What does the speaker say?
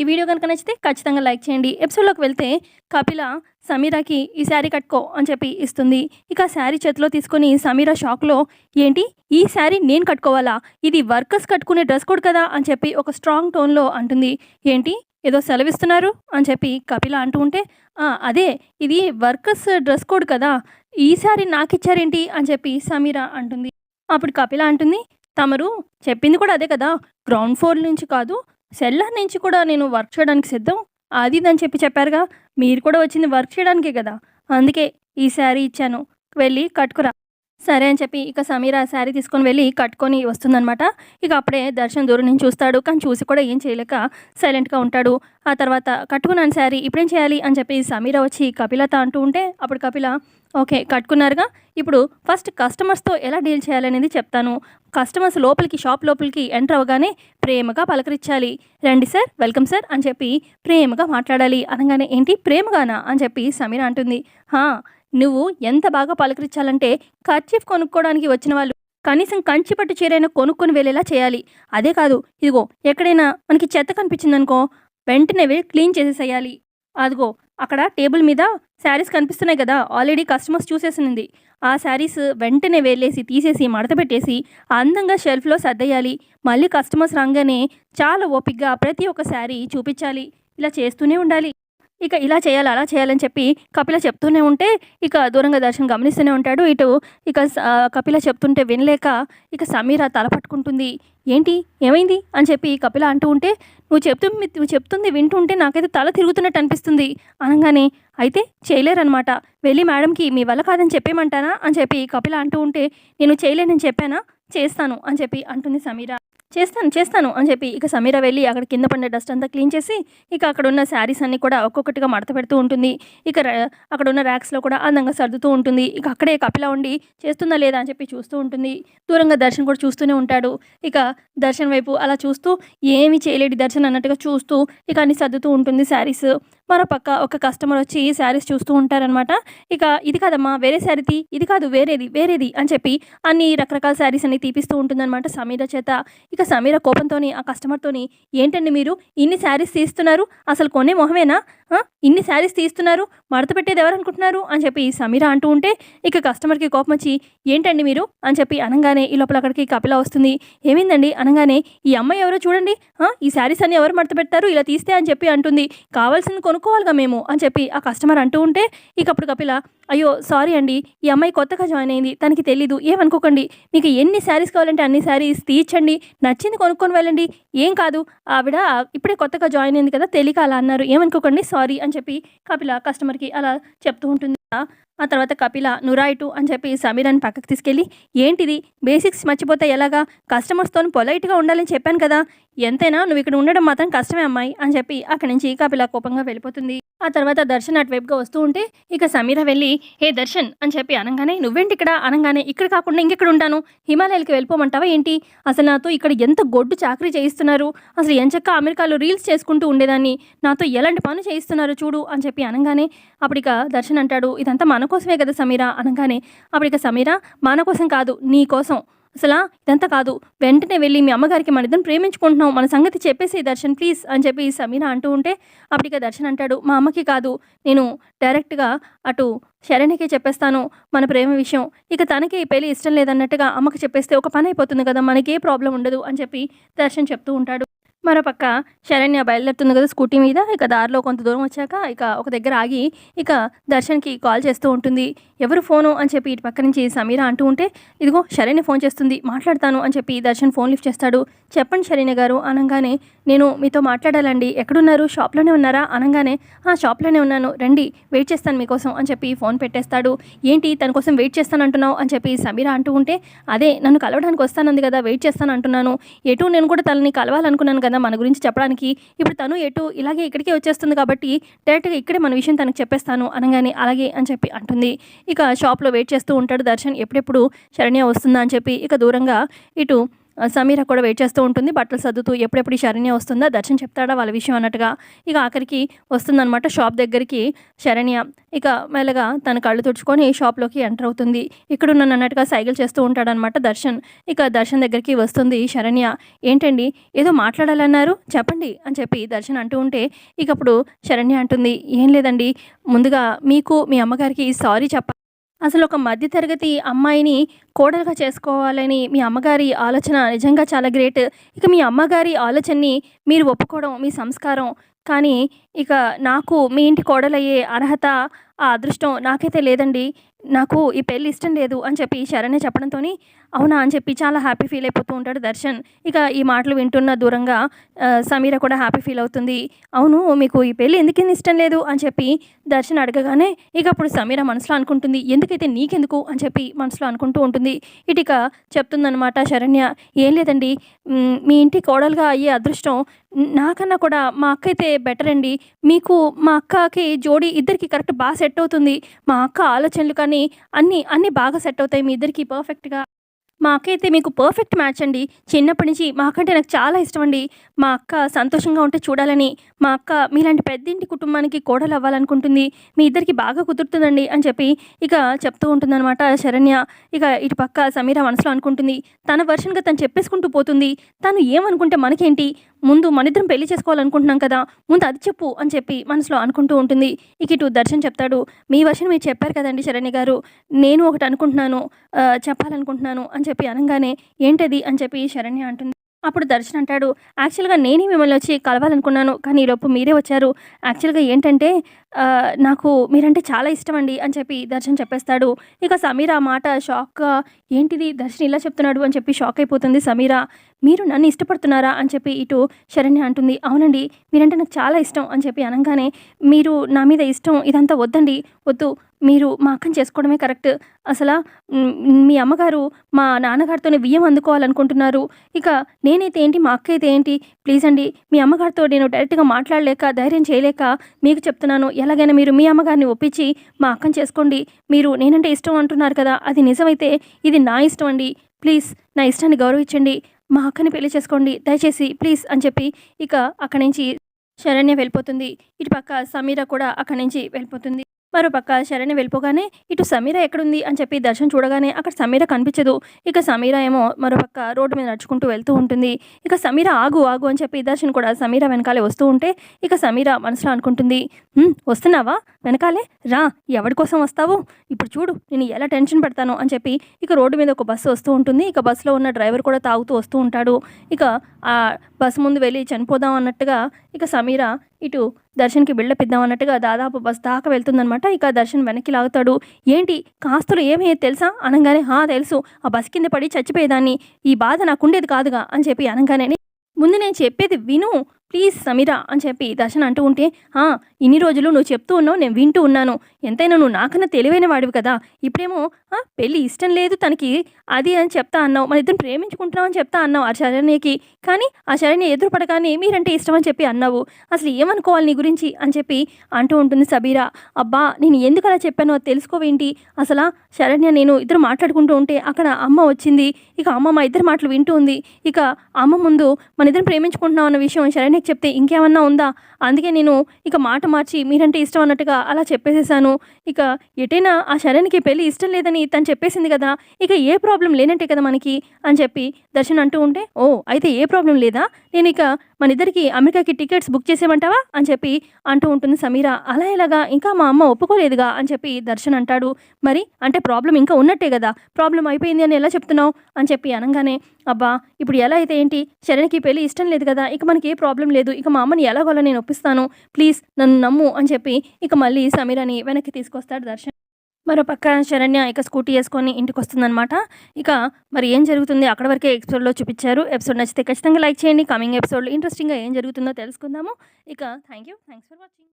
ఈ వీడియో కనుక నచ్చితే ఖచ్చితంగా లైక్ చేయండి. ఎపిసోడ్లోకి వెళ్తే కపిల సమీరాకి ఈ శారీ కట్టుకో అని చెప్పి ఇస్తుంది. ఇక శారీ చేతిలో తీసుకొని సమీరా షాక్లో ఏంటి? ఈ శారీ నేను కట్టుకోవాలా? ఇది వర్కర్స్ కట్టుకునే డ్రెస్ కోడ్ కదా? అని చెప్పి ఒక స్ట్రాంగ్ టోన్లో అంటుంది. ఏంటి? ఏదో సెలవిస్తున్నారు? అని చెప్పి కపిల అంటూ ఉంటే అదే ఇది వర్కర్స్ డ్రెస్ కోడ్ కదా? ఈ శారీ నాకు ఇచ్చారేంటి? అని చెప్పి సమీరా అంటుంది. అప్పుడు కపిల అంటుంది తమరు చెప్పింది కూడా అదే కదా? గ్రౌండ్ ఫ్లోర్ నుంచి కాదు సెల్లార్ నుంచి కూడా నేను వర్క్ చేయడానికి సిద్ధం. అది ఇది అని చెప్పి చెప్పారుగా మీరు కూడా వచ్చింది వర్క్ చేయడానికే కదా. అందుకే ఈ శారీ ఇచ్చాను. వెళ్ళి కట్టుకురా. సరే అని చెప్పి ఇక సమీర శారీ తీసుకొని వెళ్ళి కట్టుకొని వస్తుందనమాట ఇక అప్పుడే దర్శన్ దూరం నుంచి చూస్తాడు కానీ చూసి కూడా ఏం చేయలేక సైలెంట్గా ఉంటాడు. ఆ తర్వాత కట్టుకున్నాను శారీ ఇప్పుడేం చేయాలి అని చెప్పి సమీర వచ్చి కపిలత అంటూ ఉంటే అప్పుడు కపిల ఓకే కట్టుకున్నారుగా. ఇప్పుడు ఫస్ట్ కస్టమర్స్తో ఎలా డీల్ చేయాలనేది చెప్తాను. కస్టమర్స్ లోపలికి షాప్ లోపలికి ఎంటర్ అవ్వగానే ప్రేమగా పలకరించాలి. రండి సార్ వెల్కమ్ సార్ అని చెప్పి ప్రేమగా మాట్లాడాలి. అనగానే ఏంటి ప్రేమగానా? అని చెప్పి సమీర అంటుంది. హా నువ్వు ఎంత బాగా పలకరించాలంటే కర్చీఫ్ కొనుక్కోవడానికి వచ్చిన వాళ్ళు కనీసం కంచి పట్టు చీరైనా కొనుక్కొని వెళ్ళేలా చేయాలి. అదే కాదు ఇదిగో ఎక్కడైనా మనకి చెత్త కనిపించిందనుకో వెంటనే వెళ్ళి క్లీన్ చేసేసేయాలి. అదిగో అక్కడ టేబుల్ మీద శారీస్ కనిపిస్తున్నాయి కదా ఆల్రెడీ కస్టమర్స్ చూసేసింది. ఆ శారీస్ వెంటనే వెళ్ళేసి తీసేసి మడత పెట్టేసి అందంగా షెల్ఫ్లో సర్దేయాలి. మళ్ళీ కస్టమర్స్ రాగానే చాలా ఓపిక్గా ప్రతి ఒక్క శారీ చూపించాలి. ఇలా చేస్తూనే ఉండాలి. ఇక ఇలా చేయాలి అలా చేయాలని చెప్పి కపిల చెప్తూనే ఉంటే ఇక దూరంగా దర్శనం గమనిస్తూనే ఉంటాడు. ఇటు ఇక కపిల చెప్తుంటే వినలేక ఇక సమీర తల పట్టుకుంటుంది. ఏంటి? ఏమైంది? అని చెప్పి కపిల అంటూ ఉంటే నువ్వు చెప్తూ నువ్వు చెప్తుంది వింటుంటే నాకైతే తల తిరుగుతున్నట్టు అనిపిస్తుంది. అనగానే అయితే చేయలేరనమాట వెళ్ళి మేడంకి మీ వల్ల కాదని చెప్పేమంటానా అని చెప్పి కపిల అంటూ ఉంటే నేను చేయలేనని చెప్పానా? చేస్తాను అని చెప్పి అంటుంది సమీర. చేస్తాను చేస్తాను అని చెప్పి ఇక సమీర వెళ్ళి అక్కడ కింద పడిన డస్ట్ అంతా క్లీన్ చేసి ఇక అక్కడ ఉన్న శారీస్ అన్ని కూడా ఒక్కొక్కటిగా మడత పెడుతూ ఉంటుంది. ఇక అక్కడ ఉన్న ర్యాక్స్లో కూడా అందంగా సర్దుతూ ఉంటుంది. ఇక అక్కడే కపిల ఉండి చేస్తుందా లేదా అని చెప్పి చూస్తూ ఉంటుంది. దూరంగా దర్శన్ కూడా చూస్తూనే ఉంటాడు. ఇక దర్శన్ వైపు అలా చూస్తూ ఏమి చేయలేడు దర్శన్ అన్నట్టుగా చూస్తూ ఇక అన్ని సర్దుతూ ఉంటుంది శారీస్. మరోపక్క ఒక కస్టమర్ వచ్చి శారీస్ చూస్తూ ఉంటారనమాట ఇక ఇది కాదమ్మా వేరే శారీ ఇది కాదు వేరేది వేరేది అని చెప్పి అన్ని రకరకాల శారీస్ అన్ని తీపిస్తూ ఉంటుందన్నమాట సమీర చేత. ఇక ఇక సమీర కోపంతోని ఆ కస్టమర్తోని ఏంటండి మీరు? ఇన్ని శారీస్ తీస్తున్నారు? అసలు కొనే మొహమేనా? ఇన్ని శారీస్ తీస్తున్నారు? మడత పెట్టేది ఎవరనుకుంటున్నారు? అని చెప్పి సమీర అంటూ ఉంటే ఇక కస్టమర్కి కోపం వచ్చి ఏంటండి మీరు? అని చెప్పి అనగానే ఈ లోపల అక్కడికి కపిల వస్తుంది. ఏమైందండి? అనగానే ఈ అమ్మాయి ఎవరో చూడండి. ఈ శారీస్ అన్ని ఎవరు మడత పెడతారు? ఇలా తీస్తే అని చెప్పి అంటుంది. కావాల్సింది కొనుక్కోవాలిగా మేము అని చెప్పి ఆ కస్టమర్ అంటూ ఉంటే ఇక అప్పుడు కపిల అయ్యో సారీ అండి. ఈ అమ్మాయి కొత్తగా జాయిన్ అయింది. తనకి తెలీదు. ఏమనుకోకండి. మీకు ఎన్ని శారీస్ కావాలంటే అన్ని శారీస్ తీర్చండి. నచ్చింది కొనుక్కొని వెళ్ళండి. ఏం కాదు. ఆవిడ ఇప్పుడే కొత్తగా జాయిన్ అయింది కదా తెలియక అలా అన్నారు. ఏమనుకోకండి సారీ అని చెప్పి కపిల కస్టమర్కి అలా చెప్తూ ఉంటుంది. ఆ తర్వాత కపిల నురాయిటు అని చెప్పి సమీరాన్ని పక్కకు తీసుకెళ్ళి ఏంటిది? బేసిక్స్ మర్చిపోతే ఎలాగా? కస్టమర్స్తో పొలైట్గా ఉండాలని చెప్పాను కదా. ఎంతైనా నువ్వు ఇక్కడ ఉండడం మాత్రం కష్టమే అమ్మాయి అని చెప్పి అక్కడి నుంచి కపిల కోపంగా వెళ్ళిపోతుంది. ఆ తర్వాత దర్శన్ అటువైపుగా వస్తూ ఉంటే ఇక సమీర వెళ్ళి ఏ దర్శన్ అని చెప్పి అనగానే నువ్వేంటి ఇక్కడ? అనగానే ఇక్కడ కాకుండా ఇంకెక్కడ ఉంటాను? హిమాలయాలకి వెళ్ళిపోమంటావా ఏంటి? అసలు నాతో ఇక్కడ ఎంత గొడ్డు చాకరీ చేయిస్తున్నారు? అసలు ఎంచక్క అమెరికాలో రీల్స్ చేసుకుంటూ ఉండేదాన్ని? నాతో ఎలాంటి పని చేయిస్తున్నారు చూడు అని చెప్పి అనగానే అప్పుడు ఇక దర్శన్ అంటాడు ఇదంతా మన కోసమే కదా సమీరా అనగానే అప్పుడు ఇక సమీరా మన కోసం కాదు నీ కోసం. అసలు ఇదంతా కాదు. వెంటనే వెళ్ళి మీ అమ్మగారికి మన ఇద్దరం ప్రేమించుకుంటున్నాం. మన సంగతి చెప్పేసి దర్శన్ ప్లీజ్ అని చెప్పి సమీర అంటూ ఉంటే అప్పుడు ఇక దర్శన్ అంటాడు మా అమ్మకి కాదు. నేను డైరెక్ట్గా అటు శరణ్యకే చెప్పేస్తాను మన ప్రేమ విషయం. ఇక తనకి ఈ పెళ్ళి ఇష్టం లేదన్నట్టుగా అమ్మకి చెప్పేస్తే ఒక పని అయిపోతుంది కదా మనకి ఏ ప్రాబ్లం ఉండదు అని చెప్పి దర్శన్ చెప్తూ ఉంటాడు. మరోపక్క శరణ్య బయలుదేరుతుంది కదా స్కూటీ మీద. ఇక దారిలో కొంత దూరం వచ్చాక ఇక ఒక దగ్గర ఆగి ఇక దర్శన్కి కాల్ చేస్తూ ఉంటుంది. ఎవరు ఫోను? అని చెప్పి ఇటు పక్క నుంచి సమీర అంటూ ఉంటే ఇదిగో శరణ్య ఫోన్ చేస్తుంది. మాట్లాడతాను అని చెప్పి దర్శన్ ఫోన్ లిఫ్ట్ చేస్తాడు. చెప్పండి శరీన గారు అనగానే నేను మీతో మాట్లాడాలండి. ఎక్కడున్నారు? షాప్లోనే ఉన్నారా? అనగానే ఆ షాప్లోనే ఉన్నాను. రండి వెయిట్ చేస్తాను మీకోసం అని చెప్పి ఫోన్ పెట్టేస్తాడు. ఏంటి? తన కోసం వెయిట్ చేస్తాను అంటున్నావు అని చెప్పి సమీర అంటూ ఉంటే అదే నన్ను కలవడానికి వస్తానంది కదా వెయిట్ చేస్తాను అంటున్నాను ఎటు నేను కూడా తనని కలవాలనుకున్నాను కదా మన గురించి చెప్పడానికి. ఇప్పుడు తను ఎటు? ఇలాగే ఇక్కడికే వచ్చేస్తుంది కాబట్టి డైరెక్ట్గా ఇక్కడే మన విషయం తనకు చెప్పేస్తాను అనగానే అలాగే అని చెప్పి అంటుంది. ఇక షాప్లో వెయిట్ చేస్తూ ఉంటాడు దర్శన్. ఎప్పుడెప్పుడు శరణ్య వస్తుందా అని చెప్పి ఇక దూరంగా ఇటు సమీర కూడా వెయిట్ చేస్తూ ఉంటుంది. బట్టలు సర్దుతూ ఎప్పుడెప్పుడు శరణ్య వస్తుందా? దర్శన్ చెప్తాడా వాళ్ళ విషయం అన్నట్టుగా. ఇక ఆఖరికి వస్తుందన్నమాట షాప్ దగ్గరికి శరణ్య. ఇక మెల్లగా తన కళ్ళు తుడుచుకొని షాప్లోకి ఎంటర్ అవుతుంది. ఇక్కడున్న అన్నట్టుగా సైకిల్ చేస్తూ ఉంటాడనమాట దర్శన్. ఇక దర్శన్ దగ్గరికి వస్తుంది శరణ్య. ఏంటండి? ఏదో మాట్లాడాలన్నారు? చెప్పండి అని చెప్పి దర్శన్ అంటూ ఉంటే ఇక అప్పుడు శరణ్య అంటుంది. ఏం లేదండి. ముందుగా మీకు మీ అమ్మగారికి సారీ చెప్ప అసలు ఒక మధ్యతరగతి అమ్మాయిని కోడలుగా చేసుకోవాలని మీ అమ్మగారి ఆలోచన నిజంగా చాలా గ్రేట్. ఇక మీ అమ్మగారి ఆలోచనని మీరు ఒప్పుకోవడం మీ సంస్కారం. కానీ ఇక నాకు మీ ఇంటి కోడలయ్యే అర్హత ఆ అదృష్టం నాకైతే లేదండి. నాకు ఈ పెళ్ళి ఇష్టం లేదు అని చెప్పి శరణ్య చెప్పడంతో అవునా అని చెప్పి చాలా హ్యాపీ ఫీల్ అయిపోతూ ఉంటాడు దర్శన్. ఇక ఈ మాటలు వింటున్న దూరంగా సమీర కూడా హ్యాపీ ఫీల్ అవుతుంది. అవును మీకు ఈ పెళ్ళి ఎందుకు ఇష్టం లేదు అని చెప్పి దర్శన్ అడగగానే ఇక అప్పుడు సమీర మనసులో అనుకుంటుంది. ఎందుకైతే నీకెందుకు? అని చెప్పి మనసులో అనుకుంటూ ఉంటుంది. ఇటుక చెప్తుందనమాట శరణ్య ఏం లేదండి. మీ ఇంటి కోడలుగా అయ్యే అదృష్టం నాకన్నా కూడా మా అక్క అయితే బెటర్ అండి. మీకు మా అక్కకి జోడీ ఇద్దరికి కరెక్ట్ బాగా సెట్ అవుతుంది. మా అక్క ఆలోచనలు కానీ అన్నీ అన్నీ బాగా సెట్ అవుతాయి మీ ఇద్దరికి పర్ఫెక్ట్గా మా అక్క అయితే మీకు పర్ఫెక్ట్ మ్యాచ్ అండి. చిన్నప్పటి నుంచి మా అక్క అంటే నాకు చాలా ఇష్టం అండి. మా అక్క సంతోషంగా ఉంటే చూడాలని మా అక్క మీలాంటి పెద్దింటి కుటుంబానికి కోడలు అవ్వాలనుకుంటుంది. మీ ఇద్దరికి బాగా కుదురుతుందండి అని చెప్పి ఇక చెప్తూ ఉంటుందన్నమాట శరణ్య. ఇక ఇటు పక్క సమీర మనసులో అనుకుంటుంది. తన వర్షన్గా తను చెప్పేసుకుంటూ పోతుంది. తను ఏమనుకుంటే మనకేంటి? ముందు మనిద్దరం పెళ్ళి చేసుకోవాలనుకుంటున్నాం కదా ముందు అది చెప్పు అని చెప్పి మనసులో అనుకుంటూ ఉంటుంది. ఇక ఇటు దర్శన్ చెప్తాడు మీ వర్షన్ మీరు చెప్పారు కదండి శరణ్య గారు నేను ఒకటి అనుకుంటున్నాను చెప్పాలనుకుంటున్నాను అని చెప్పి అనగానే ఏంటది? అని చెప్పి శరణ్య అంటుంది. అప్పుడు దర్శన్ అంటాడు యాక్చువల్గా నేనే మిమ్మల్ని వచ్చి కలవాలనుకున్నాను కానీ ఈలోపు మీరే వచ్చారు. యాక్చువల్గా ఏంటంటే నాకు మీరంటే చాలా ఇష్టం అండి అని చెప్పి దర్శన్ చెప్పేస్తాడు. ఇక సమీర ఆ మాట షాక్గా ఏంటిది? దర్శన్ ఇలా చెప్తున్నాడు అని చెప్పి షాక్ అయిపోతుంది సమీర. మీరు నన్ను ఇష్టపడుతున్నారా? అని చెప్పి ఇటు శరణ్య అంటుంది. అవునండి మీరంటే నాకు చాలా ఇష్టం అని చెప్పి అనగానే మీరు నా మీద ఇష్టం ఇదంతా వద్దండి వద్దు. మీరు మా అక్కని చేసుకోవడమే కరెక్ట్. అసలు మీ అమ్మగారు మా నాన్నగారితోనే బియ్యం అందుకోవాలనుకుంటున్నారు. ఇక నేనైతే ఏంటి మా అక్క అయితే ఏంటి? ప్లీజ్ అండి మీ అమ్మగారితో నేను డైరెక్ట్గా మాట్లాడలేక ధైర్యం చేయలేక మీకు చెప్తున్నాను. ఎలాగైనా మీరు మీ అమ్మగారిని ఒప్పించి మా అక్కని చేసుకోండి. మీరు నేనంటే ఇష్టం అంటున్నారు కదా అది నిజమైతే ఇది నా ఇష్టం అండి. ప్లీజ్ నా ఇష్టాన్ని గౌరవించండి. మా అక్కని పెళ్ళి చేసుకోండి. దయచేసి ప్లీజ్ అని చెప్పి ఇక అక్కడి నుంచి శరణ్య వెళ్ళిపోతుంది. ఇటు పక్క సమీర కూడా అక్కడి నుంచి వెళ్ళిపోతుంది. మరోపక్క శరణి వెళ్ళిపోగానే ఇటు సమీర ఎక్కడుంది? అని చెప్పి దర్శన్ చూడగానే అక్కడ సమీర కనిపించదు. ఇక సమీర ఏమో మరోపక్క రోడ్డు మీద నడుచుకుంటూ వెళ్తూ ఉంటుంది. ఇక సమీర ఆగు ఆగు అని చెప్పి దర్శన్ కూడా సమీర వెనకాలే వస్తూ ఉంటే ఇక సమీర మనసులో అనుకుంటుంది వస్తున్నావా? వెనకాలే? రా ఎవరి కోసం వస్తావు? ఇప్పుడు చూడు నేను ఎలా టెన్షన్ పెడతాను అని చెప్పి ఇక రోడ్డు మీద ఒక బస్సు వస్తూ ఉంటుంది. ఇక బస్సులో ఉన్న డ్రైవర్ కూడా తాగుతూ వస్తూ ఉంటాడు. ఇక ఆ బస్సు ముందు వెళ్ళి చనిపోదాం అన్నట్టుగా ఇక సమీర ఇటు దర్శన్కి బిల్డప్ ఇద్దాం అన్నట్టుగా దాదాపు బస్ దాకా వెళ్తుందనమాట ఇక దర్శన్ వెనక్కి లాగుతాడు. ఏంటి? కాస్తులు ఏమయ్యేది తెలుసా? అనగానే హా తెలుసు. ఆ బస్ కింద పడి చచ్చిపోయేదాన్ని. ఈ బాధ నాకుండేది కాదుగా అని చెప్పి అనగానే ముందు నేను చెప్పేది విను. ప్లీజ్ సమీరా అని చెప్పి దర్శన్ అంటూ ఉంటే "ఆ, ఇన్ని రోజులు నువ్వు చెప్తూ ఉన్నావు నేను వింటూ ఉన్నాను. ఎంతైనా నువ్వు నాకన్నా తెలివైన వాడివి కదా. ఇప్పుడేమో "ఆ, పెళ్ళి ఇష్టం లేదు తనకి అది అని చెప్తా అన్నావు. మన ఇద్దరు ప్రేమించుకుంటున్నావు అని చెప్తా అన్నావు ఆ శరణ్యకి. కానీ ఆ శరణ్య ఎదురు పడగానే మీరంటే ఇష్టం అని చెప్పి అన్నావు. అసలు ఏమనుకోవాలి నీ గురించి? అని చెప్పి అంటూ ఉంటుంది సబీరా అబ్బా నేను ఎందుకు అలా చెప్పానో అది తెలుసుకోవేంటి? అసలు శరణ్య నేను ఇద్దరు మాట్లాడుకుంటూ ఉంటే అక్కడ అమ్మ వచ్చింది. ఇక అమ్మ మా ఇద్దరు మాటలు వింటూ ఉంది. ఇక అమ్మ ముందు మన ఇద్దరు ప్రేమించుకుంటున్నాం అన్న విషయం శరణ్యకి చెప్తే ఇంకేమన్నా ఉందా? అందుకే నేను ఇక మాట మార్చి మీరంటే ఇష్టం అన్నట్టుగా అలా చెప్పేసేసాను. ఇక ఎటైనా ఆ శరణ్కి పెళ్ళి ఇష్టం లేదని తను చెప్పేసింది కదా ఇక ఏ ప్రాబ్లం లేనట్టే కదా మనకి అని చెప్పి దర్శన్ అంటూ ఉంటే ఓ అయితే ఏ ప్రాబ్లం లేదా? నేను ఇక మన ఇద్దరికి అమెరికాకి టికెట్స్ బుక్ చేసేమంటావా అని చెప్పి అంటూ ఉంటుంది సమీర. అలా ఇలాగా ఇంకా మా అమ్మ ఒప్పుకోలేదుగా అని చెప్పి దర్శన్ అంటాడు. మరి అంటే ప్రాబ్లం ఇంకా ఉన్నట్టే కదా ప్రాబ్లం అయిపోయింది అని ఎలా చెప్తున్నావు? అని చెప్పి అనగానే అబ్బా ఇప్పుడు ఎలా అయితే ఏంటి? శరణ్కి పెళ్ళి ఇష్టం లేదు కదా ఇక మనకి ఏ ప్రాబ్లం లేదు. ఇక మా అమ్మని ఎలాగోలా నేను ఒప్పిస్తాను. ప్లీజ్ నన్ను నమ్ము అని చెప్పి ఇక మళ్ళీ సమీరని వెనక్కి తీసుకొస్తాడు దర్శన్. మరో పక్క శరణ్య ఇక స్కూటీ వేసుకొని ఇంటికి వస్తుందన్నమాట ఇక మరి ఏం జరుగుతుంది? అక్కడ వరకే ఎపిసోడ్లో చూపించారు. ఎపిసోడ్ నచ్చితే ఖచ్చితంగా లైక్ చేయండి. కమింగ్ ఎపిసోడ్లో ఇంట్రెస్టింగ్గా ఏం జరుగుతుందో తెలుసుకుందాము. ఇక thank you. Thanks for watching.